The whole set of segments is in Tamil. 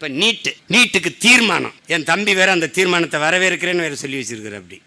இப்போ நீட்டு நீட்டுக்கு தீர்மானம். என் தம்பி வேற அந்த தீர்மானத்தை வரவேற்கிறேன்னு வேற சொல்லி வச்சிருக்கிற அப்படி.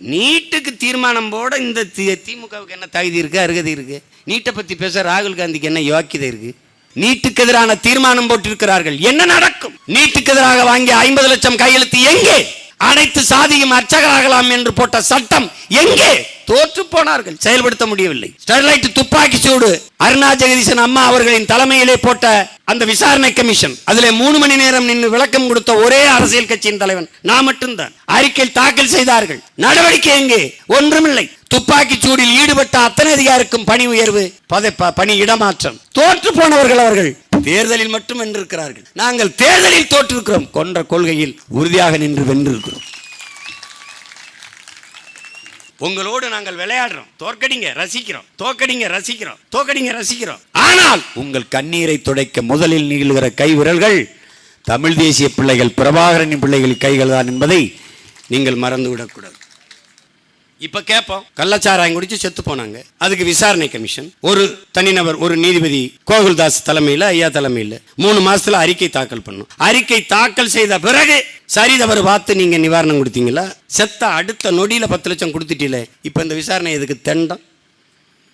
நீட்டுக்கு தீர்மானம் போட இந்த தி- திமுகவுக்கு என்ன தகுதி இருக்குது அருகதை இருக்குது நீட்டை பற்றி பேச ராகுல் காந்திக்கு என்ன யோக்கியதை இருக்குது நீட்டுக்கு எதிரான தீர்மானம் போட்டிருக்கிறார்கள். என்ன நடக்கும்? நீட்டுக்கு எதிராக வாங்கிய ஐம்பது லட்சம் கையெழுத்து எங்கே? அனைத்து சாதியும் அர்ச்சகராகலாம் என்று போட்ட சட்டம் எங்கே? தோற்று போனார்கள். செயல்படுத்த முடியவில்லை. ஸ்டெர்லைட் துப்பாக்கி சூடு. அருணா ஜெகதீசன் அம்மா அவர்களின் தலைமையிலே போட்ட அந்த விசாரணை கமிஷன். அதுல மூணு மணி நேரம் நின்று விளக்கம் கொடுத்த ஒரே அரசியல் கட்சியின் தலைவன். நான் மட்டும்தான். அறிக்கை தாக்கல் செய்தார்கள். நடவடிக்கை எங்கே? ஒன்றுமில்லை. துப்பாக்கி சூடில் ஈடுபட்ட அத்தனை அதிகாருக்கும் பணி உயர்வு பணி இடமாற்றம். தோற்று போனவர்கள் அவர்கள். தேர்தலில் மட்டும் வென்றிருக்கிறார்கள் நாங்கள் தேர்தலில் தோற்றிருக்கிறோம். கொன்ற கொள்கையில் உறுதியாக நின்று வென்றிருக்கிறோம். உங்களோடு நாங்கள் விளையாடுறோம். தோற்கடிங்க ரசிக்கிறோம். தோக்கடிங்க ரசிக்கிறோம். தோக்கடிங்க ரசிக்கிறோம். ஆனால் உங்கள் கண்ணீரை துடைக்க முதலில் நீளுகிற கை விரல்கள் தமிழ் தேசிய பிள்ளைகள் பிரபாகரனின் பிள்ளைகள் கைகள் தான் என்பதை நீங்கள் மறந்து விடக்கூடாது இப்ப கேட்போம் கள்ளச்சாராயம் குடிச்சு செத்து போனாங்க. அதுக்கு விசாரணை கமிஷன். ஒரு தனிநபர் ஒரு நீதிபதி கோகுல்தாஸ் தலைமையில் ஐயா தலைமையில் மூணு மாசத்துல அறிக்கை தாக்கல் பண்ணும். அறிக்கை தாக்கல் செய்த பிறகு சரி தவறு பார்த்து நீங்க நிவாரணம் கொடுத்தீங்களா? செத்த அடுத்த நொடியில பத்து லட்சம் கொடுத்துட்டீங்களே. இப்ப இந்த விசாரணை எதுக்கு தெண்டம்?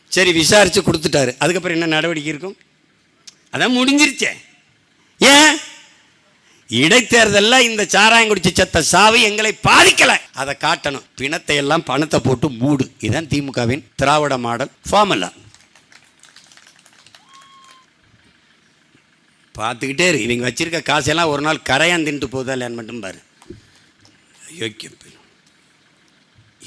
சரி விசாரிச்சு கொடுத்துட்டாரு. அதுக்கப்புறம் என்ன நடவடிக்கை இருக்கும்? அதான் முடிஞ்சிருச்சே. ஏன்? இடைத்தேர்தலில் இந்த சாராயம் குடிச்சு செத்த சாவி எங்களை பாதிக்கல. அதை காட்டணும். பிணத்தை எல்லாம் பணத்தை போட்டு மூடு. இதுதான் திமுகவின் திராவிட மாடல் ஃபார்முலா. பார்த்துக்கிட்டே இருக்கு இவங்க வச்சிருக்க காசெல்லாம் ஒரு நாள் கரையான் தின்ட்டு போதா இல்லையான்னு மட்டும் பாரு. யோக்கியம்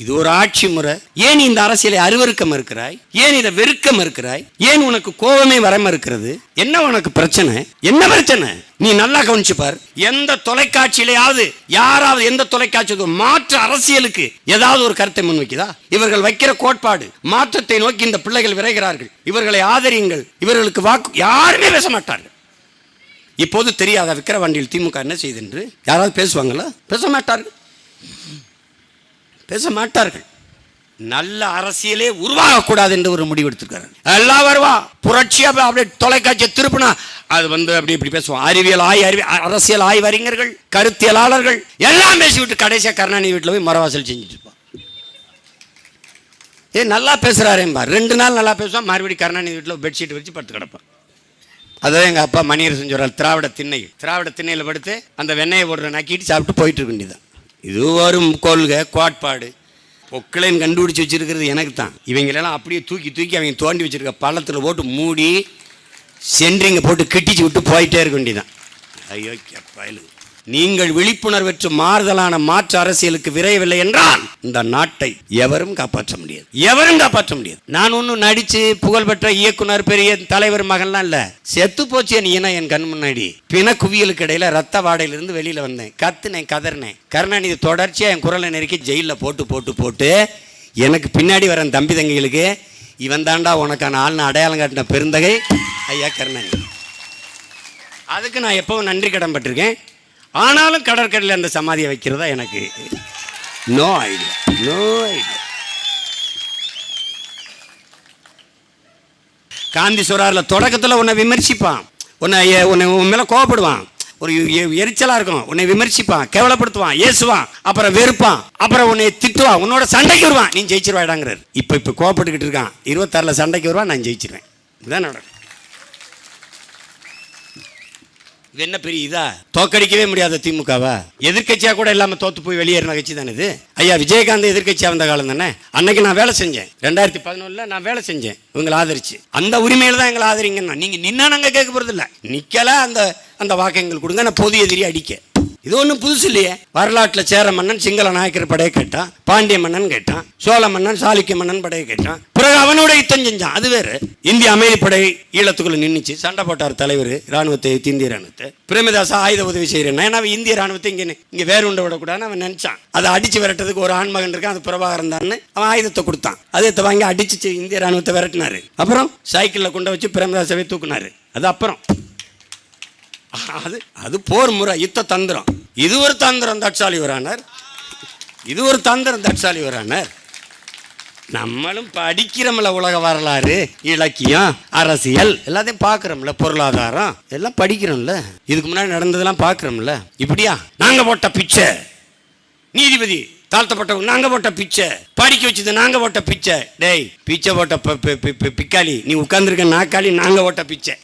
இது ஒரு ஆட்சி முறை. ஏன் இந்த அரசியலை அருவருக்க இருக்கிறாய் ஏன் இதை வெறுக்க மறுக்கிறாய்? ஏன் உனக்கு கோபமே வர மறுக்கிறது என்ன உனக்கு பிரச்சனை? என்ன பிரச்சனை? நீ நல்லா கவனிச்சு பார். எந்த தொலைக்காட்சியிலையாவது யாராவது எந்த தொலைக்காட்சி மாற்று அரசியலுக்கு ஏதாவது ஒரு கருத்தை முன்வைக்குதா? இவர்கள் வைக்கிற கோட்பாடு மாற்றத்தை நோக்கி இந்த பிள்ளைகள் விரைகிறார்கள். இவர்களை ஆதரியுங்கள். இவர்களுக்கு வாக்கு யாருமே பேச மாட்டார்கள். இப்போது தெரியாத விக்கிரவாண்டியில் திமுக என்ன செய்து என்று யாராவது பேசுவாங்களா? பேச மாட்டார்கள். பேச மாட்டார்கள் நல்ல அரசியலே உருவாகக்கூடாது என்று ஒரு முடிவு எடுத்திருக்காரு. எல்லாம் வருவா புரட்சியா அப்படியே தொலைக்காட்சியை திருப்பினா அது வந்து அப்படி இப்படி பேசுவோம். அறிவியல் ஆய் அறிவி அரசியல் ஆய்வறிஞர்கள் கருத்தியலாளர்கள் எல்லாம் பேசிவிட்டு கடைசியா கருணாநிதி வீட்டில் போய் மரவாசல் செஞ்சுட்டு இருப்பான் ஏ நல்லா பேசுறாரேம்பா. ரெண்டு நாள் நல்லா பேசுவான் மறுபடியும் கருணாநிதி வீட்டில் பெட்ஷீட் வச்சு படுத்து கிடப்பான் அதான் எங்கள் அப்பா மணியரசன் சொல்கிறார் திராவிட திண்ணை திராவிட திண்ணையில் படுத்து அந்த வெண்ணெயை போடுற நக்கிட்டு சாப்பிட்டு போயிட்டு இருக்க வேண்டியதான் இது ஒரு கொள்கை கோட்பாடு. பொக்களைன்னு கண்டுபிடிச்சி வச்சிருக்கிறது எனக்கு தான் இவங்களெல்லாம் அப்படியே தூக்கி தூக்கி அவங்க தோண்டி வச்சுருக்க பள்ளத்தில் போட்டு மூடி சென்ட்ரிங்க போட்டு கிட்டிச்சு விட்டு போயிட்டே இருக்க வேண்டியதான் ஐயோ பயலு நீங்கள் விழிப்புணர்வற்று மாறுதலான மாற்று அரசியலுக்கு விரையவில்லை என்றால் இந்த நாட்டை எவரும் காப்பாற்ற முடியாது. எவரும் காப்பாற்ற முடியாது. நான் ஒன்றும் நடிச்சு புகழ்பெற்ற இயக்குனர் பெரிய தலைவர் மகன்லாம் இல்லை. செத்து போச்சு என் இனம் என் கண் முன்னாடி. பிண குவியலுக்கு இடையில ரத்த வாடையிலிருந்து வெளியில வந்தேன். கத்துனேன் கதறினேன். கருணாநிதி தொடர்ச்சியாக என் குரலை நெருக்கி ஜெயிலில் போட்டு போட்டு போட்டு எனக்கு பின்னாடி வர தம்பி தங்கைகளுக்கு இவன் தாண்டா உனக்கான ஆள்னு அடையாளம் காட்டின பெருந்தகை ஐயா கருணாநிதி. அதுக்கு நான் எப்பவும் நன்றி கடன் பட்டிருக்கேன். ஆனாலும் கடற்கரையில் அந்த சமாதியை வைக்கிறதா எனக்கு no idea no idea Gandhi சொல்கிறாரில் தொடக்கத்தில் உன்னை விமர்சிப்பான். உன்னை உன்னை உன் மேலே கோவப்படுவான். ஒரு எரிச்சலாக இருக்கும். உன்னை விமர்சிப்பான் கேவலப்படுத்துவான் ஏசுவான் அப்புறம் வெறுப்பான் அப்புறம் உன்னை திட்டுவான் உன்னோட சண்டைக்கு வருவான். நீ ஜெயிச்சிருவாடாங்கிறார் இப்போ இப்போ கோவப்பட்டுக்கிட்டு இருக்கான். இருபத்தாறில் சண்டைக்கு வருவான் நான் ஜெயிச்சிருவேன். இதுதான் நடக்கும். இது என்ன பெரிய இதா? தோக்கடிக்கவே முடியாத திமுகவா? எதிர்கட்சியா கூட இல்லாம தோத்து போய் வெளியேறின கட்சி தானே இது? ஐயா விஜயகாந்த் எதிர்கட்சியா வந்த காலம் தானே? அன்னைக்கு நான் வேலை செஞ்சேன். ரெண்டாயிரத்தி பதினொன்னுல நான் வேலை செஞ்சேன். உங்களை ஆதரிச்சு. அந்த உரிமையில தான் எங்களை ஆதரிங்கன்னா நீங்க நின்னா நாங்க கேட்க போறது இல்ல நிக்கல அந்த அந்த வாக்கு எங்களுக்கு கொடுங்க. நான் பொது எதிரி அடிக்க. இது ஒன்றும் புதுசு இல்லையே. வரலாற்றில் சேர மன்னன் சிங்கள நாயக்கர் படையை கேட்டான் பாண்டிய மன்னன் கேட்டான் சோழ மன்னன் சாளுக்கிய மன்னன் படையை கேட்டான். பிறகு அவனோட யுத்தம் செஞ்சான். அது வேறு. இந்திய அமைதிப்படை ஈழத்துக்குள்ள நின்றுச்சு சண்டை போட்டார் தலைவர் ராணுவத்தை இந்திய ராணுவத்தை பிரேமதாசா ஆயுத உதவி செய்கிறேன் ஏன்னா அவன் இந்திய ராணுவத்தை இங்கே இங்கே வேறு உண்டை விடக்கூடாதுன்னு அவன் நினைச்சான். அதை அடிச்சு விரட்டுறதுக்கு ஒரு ஆண்மகன் இருக்கான் அது பிரபாகரன் தான் அவன் ஆயுதத்தை கொடுத்தான். அதை வாங்கி அடிச்சு இந்திய ராணுவத்தை விரட்டினாரு. அப்புறம் சைக்கிளில் கொண்டு வச்சு பிரேமதாசாவே தூக்குனாரு. அது அப்புறம். அது அது போர் முறை யுத்த தந்திரம். இது ஒரு தந்திரம் தட்சாலி வரானார். இது ஒரு தந்திரம் தட்சாலி வரானார். நம்மளும் படிக்கிறோம்ல உலக வரலாறு இலக்கியம் அரசியல் எல்லாத்தையும் பார்க்குறோம்ல பொருளாதாரம் எல்லாம் படிக்கிறோம்ல. இதுக்கு முன்னாடி நடந்ததெல்லாம் பார்க்குறோம்ல. இப்படியா? நாங்கள் போட்ட பிச்சை. நீதிபதி தாழ்த்தப்பட்டவங்க நாங்கள் போட்ட பிச்சை. படிக்க வச்சது நாங்கள் போட்ட பிச்சை. டேய் பிச்சை போட்ட பிக்காளி நீ உட்காந்துருக்க நாக்காளி நாங்கள் போட்ட பிச்சை.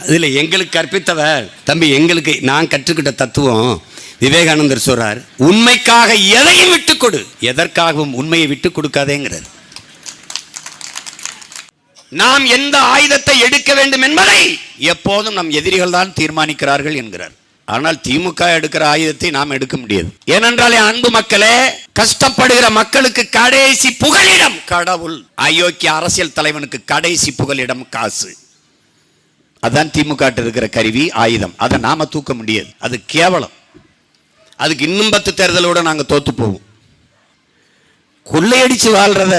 அதில் எங்களுக்கு கற்பித்தவர் தம்பி எங்களுக்கு நான் கற்றுக்கிட்ட தத்துவம் விவேகானந்தர் சொல்றார் உண்மைக்காக எதையும் விட்டுக் கொடு. எதற்காகவும் உண்மையை விட்டுக் கொடுக்காதேங்கிறது. நாம் எந்த ஆயுதத்தை எடுக்க வேண்டும் என்பதை எப்போதும் நம் எதிரிகள் தான் தீர்மானிக்கிறார்கள் என்கிறார். ஆனால் திமுக எடுக்கிற ஆயுதத்தை நாம் எடுக்க முடியாது. ஏனென்றால் அன்பு மக்களே கஷ்டப்படுகிற மக்களுக்கு கடைசி புகலிடம் கடவுள். அயோக்கிய அரசியல் தலைவனுக்கு கடைசி புகலிடம் காசு. அதான் திமுக இருக்கிற கருவி ஆயுதம். அதை நாம தூக்க முடியாது. அது கேவலம். அதுக்கு இன்னும் பத்து தேர்தலோட நாங்க தோத்து போவோம். கொள்ளையடிச்சு வாழ்றத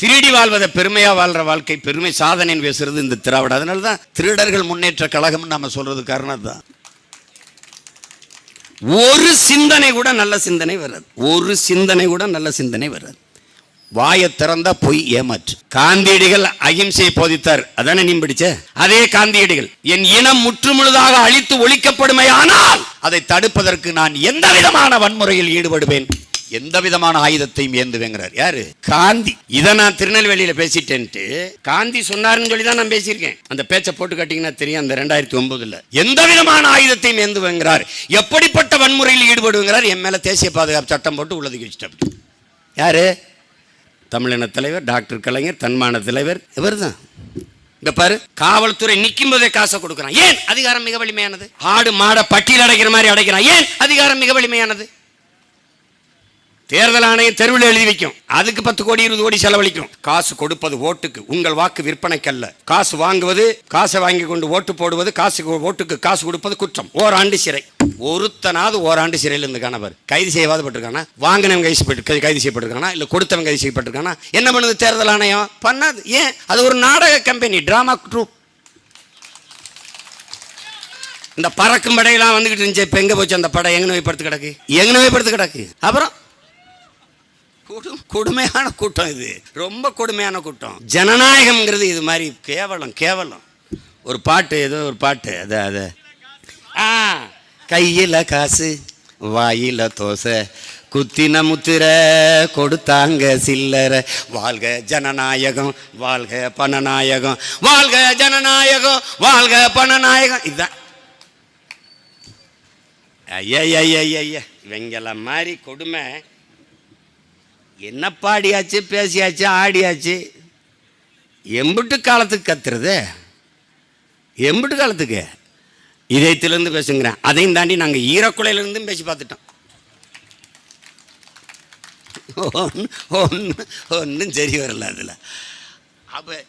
திருடி வாழ்வத பெருமையா வாழ்ற வாழ்க்கை பெருமை சாதனைன்னு பேசுறது இந்த திராவிட. அதனால தான் திருடர்கள் முன்னேற்ற கழகம்னு நம்ம சொல்றது காரணம் தான் ஒரு சிந்தனை கூட நல்ல சிந்தனை வராது. ஒரு சிந்தனை கூட நல்ல சிந்தனை வராது. வாயை திறந்தா பொய் ஏமாற்று. காந்தியடிகள் அகிம்சையை போதித்தார். அதானே நீ படிச்ச? அதே காந்தியடிகள் என் இனம் முற்றுமுழுதாக அழித்து ஒழிக்கப்படுமே ஆனால் அதை தடுப்பதற்கு நான் எந்த விதமான வன்முறையில் ஈடுபடுவேன்? எந்த விதமான ஆயுதத்தையும் ஏந்துவேங்கிறார். யாரு? காந்தி. இதை நான் திருநெல்வேலியில பேசிட்டேன்ட்டு காந்தி சொன்னாருன்னு சொல்லி தான் நான் பேசியிருக்கேன். அந்த பேச்சை போட்டு காட்டிங்கன்னா தெரியும் அந்த ரெண்டாயிரத்தி ஒன்பதுல. எந்த விதமான ஆயுதத்தையும் ஏந்துவேங்கிறார். எப்படிப்பட்ட வன்முறையில் ஈடுபடுங்கிறார் என் மேல தேசிய பாதுகாப்பு சட்டம் போட்டு உள்ளதுக்கு வச்சுட்டு யாரு? தமிழின தலைவர் டாக்டர் கலைஞர் தன்மான தலைவர் இவர்தான். இங்க பாரு காவல்துறை நிற்கும் போதே காசை கொடுக்குறான். ஏன்? அதிகாரம் மிக வலிமையானது. ஆடு மாடை பட்டியல் அடைக்கிற மாதிரி அடைக்கிறான். ஏன்? அதிகாரம் மிக வலிமையானது. தேர்தல் ஆணையம் தெருவில் எழுதி வைக்கும். அதுக்கு பத்து கோடி இருபது கோடி செலவழிக்கும். காசு கொடுப்பது ஓட்டுக்கு. உங்கள் வாக்கு விற்பனைக்கல்ல. காசு வாங்குவது காசை வாங்கி கொண்டு ஓட்டு போடுவது காசு ஓட்டுக்கு காசு கொடுப்பது குற்றம். ஓராண்டு சிறை. ஒருத்தனாவது ஓராண்டு சிறையில் இருந்து காணவர் கைது செய்யவாது பட்டிருக்கானா? வாங்கினவன் கைது செய்யப்பட்டு கைது செய்யப்பட்டிருக்கானா? இல்லை கொடுத்தவன் கைது செய்யப்பட்டிருக்கானா? என்ன பண்ணுது தேர்தல் ஆணையம்? பண்ணாது. ஏன்? அது ஒரு நாடக கம்பெனி டிராமா ட்ரூப் இந்த பறக்கும் படையெல்லாம் வந்துகிட்டு இருந்துச்சு. இப்போ எங்கே போச்சு அந்த படை எங்கே நோய் படுத்து கிடக்கு? எங்கே நோய் படுத்து கிடக்கு? அப்புறம் கொடு- கொடுமையான கூட்டம் இது. ரொம்ப கொடுமையான கூட்டம். ஜனநாயகம்ங்கிறது இது மாதிரி கேவலம் கேவலம். ஒரு பாட்டு ஏதோ ஒரு பாட்டு அது அது. ஆ கையில் காசு வாயில் தோசை குத்தின முத்திர கொடுத்தாங்க சில்லற. வாழ்க ஜனநாயகம் வாழ்க பணநாயகம் வாழ்க ஜனநாயகம் வாழ்க பணநாயகம். இதுதான் ஐயா ஐயா ஐயா ஐயா இவங்கெல்லாம் மாதிரி கொடுமை என்ன பாடியாச்சு பேசியாச்சு ஆடியாச்சு? எம்பிட்டு காலத்துக்கு கத்துறது? எம்பிட்டு காலத்துக்கு? இதயத்திலேருந்து பேசுங்கிறேன். அதையும் தாண்டி நாங்கள் ஈரக்குலையிலேருந்தும் பேசி பார்த்துட்டோம். ஒன்று ஒன்று ஒன்றும் சரி வரல அதில். அப்போ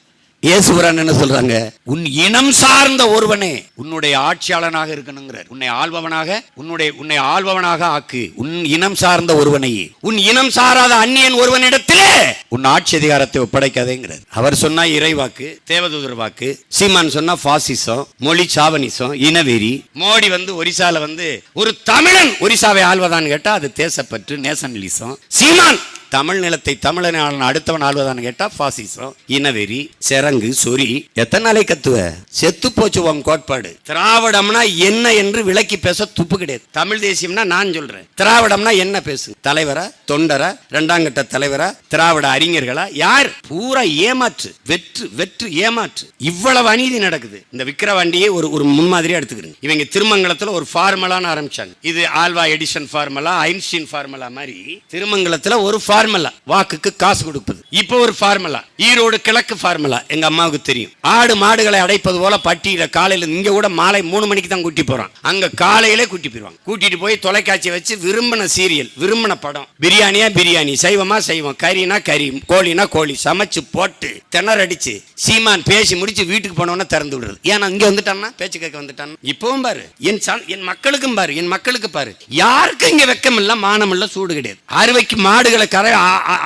இயேசுவரன் என்ன சொல்றாங்க? உன் இனம் சார்ந்த ஒருவனே உன்னுடைய ஆட்சியாளனாக இருக்கணுங்கிறார். உன்னை ஆள்பவனாக உன்னுடைய உன்னை ஆள்பவனாக ஆக்கு. உன் இனம் சார்ந்த ஒருவனை உன் இனம் சாராத அந்நியன் ஒருவனிடத்திலே உன் ஆட்சி அதிகாரத்தை ஒப்படைக்காதேங்கிறார். அவர் சொன்னா இறைவாக்கு தேவதூதர் வாக்கு சீமான் சொன்னா பாசிசம் மொழி சாவனிசம் இனவெறி மோடி வந்து ஒரிசால வந்து ஒரு தமிழன் ஒரிசாவை ஆள்வதான்னு கேட்டா அது தேசப்பற்று நேசனலிசம். சீமான் தமிழ் நிலத்தை தமிழன் ஆளன் அடுத்தவன் ஆள்வதான்னு கேட்டா பாசிசம் இனவெறி செரங்கு சொறி. எத்தனை நாளை கத்துவ? செத்து போச்சு உன் கோட்பாடு. திராவிடம்னா என்ன என்று விளக்கி பேச துப்பு கிடையாது. தமிழ் தேசியம்னா நான் சொல்றேன். திராவிடம்னா என்ன பேசு? தலைவரா? தொண்டரா? இரண்டாங்கட்ட தலைவரா? திராவிட அறிஞர்களா? யார்? பூரா ஏமாற்று. வெற்று வெற்று ஏமாற்று. இவ்வளவு அநீதி நடக்குது. இந்த விக்கிரவாண்டியை ஒரு ஒரு முன்மாதிரியா எடுத்துக்கிறேன். இவங்க திருமங்கலத்துல ஒரு ஃபார்மலான்னு ஆரம்பிச்சாங்க. இது Alva Edison formula Einstein formula மாதிரி திருமங்கலத்துல ஒரு ஃபார்முலா வாக்குக்கு காசு கொடுப்பது. இப்போ ஒரு ஃபார்முலா ஈரோடு கிழக்கு ஃபார்முலா எங்க அம்மாவுக்கு தெரியும். ஆடு மாடுகளை அடைப்பது போல பட்டியல காலையில இங்க கூட மாலை மூணு மணிக்கு தான் கூட்டி போறான். அங்க காலையிலே கூட்டி போயிருவாங்க. கூட்டிட்டு போய் தொலைக்காட்சி வச்சு விரும்பின சீரியல் விரும்பின படம். பிரியாணியா பிரியாணி. சைவமா சைவம். கறினா கறி கோழினா கோழி. சமைச்சு போட்டு திணறடிச்சு சீமான் பேசி முடிச்சு வீட்டுக்கு போனோன்னு திறந்து விடுறது. ஏன்னா இங்க வந்துட்டான்னா பேச்சு கேட்க வந்துட்டான் இப்பவும் பாரு. என் என் மக்களுக்கும் பாரு. என் மக்களுக்கு பாரு. யாருக்கும் இங்க வெக்கம் இல்ல மானம் இல்ல சூடு கிடையாது. அறுவைக்கு மாடுகளை கரை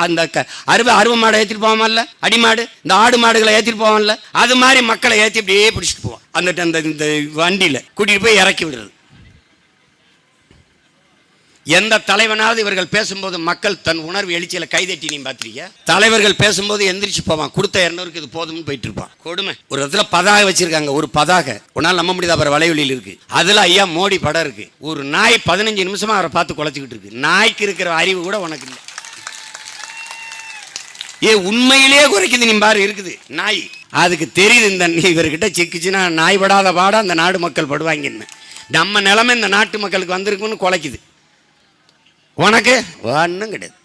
அந்த அறுவை அறுவை அருவ மாடை ஏற்றிட்டு போவாமல்ல? அடி மாடு இந்த ஆடு மாடுகளை ஏத்திட்டு போவான்ல அது மாதிரி மக்களை ஏத்தி அப்படியே பிடிச்சிட்டு போவான் அந்த அந்த இந்த வண்டியில் கூட்டிகிட்டு போய் இறக்கி விடுறது. எந்த தலைவனாவது இவர்கள் பேசும்போது மக்கள் தன் உணர்வு எழுச்சியில் கைதட்டி நீ பார்த்திருக்கிய தலைவர்கள் பேசும்போது எந்திரிச்சு போவான். கொடுத்த இரநூறுக்கு இது போதும்னு போயிட்டு இருப்பான். கொடுமை. ஒரு இடத்துல பதாக வச்சிருக்காங்க ஒரு பதாக. உன்னால் நம்ப முடியாது அப்புறம் வலைவெளியில் இருக்கு. அதுல ஐயா மோடி படம் இருக்கு. ஒரு நாய் பதினஞ்சு நிமிஷமா அவரை பார்த்து குலைச்சிக்கிட்டு இருக்கு. நாய்க்கு இருக்கிற அறிவு கூட உனக்கு இல்லை. ஏ உண்மையிலேயே குறைக்குது நீ பாரு இருக்குது. நாய். அதுக்கு தெரியுது இந்த இவர்கிட்ட சிக்கிச்சுன்னா நாய் படாத பாட அந்த நாடு மக்கள் படுவாங்கன்னு நம்ம நிலமை இந்த நாட்டு மக்களுக்கு வந்திருக்குன்னு குலைக்குது. உனக்கு? ஒன்றும் கிடையாது.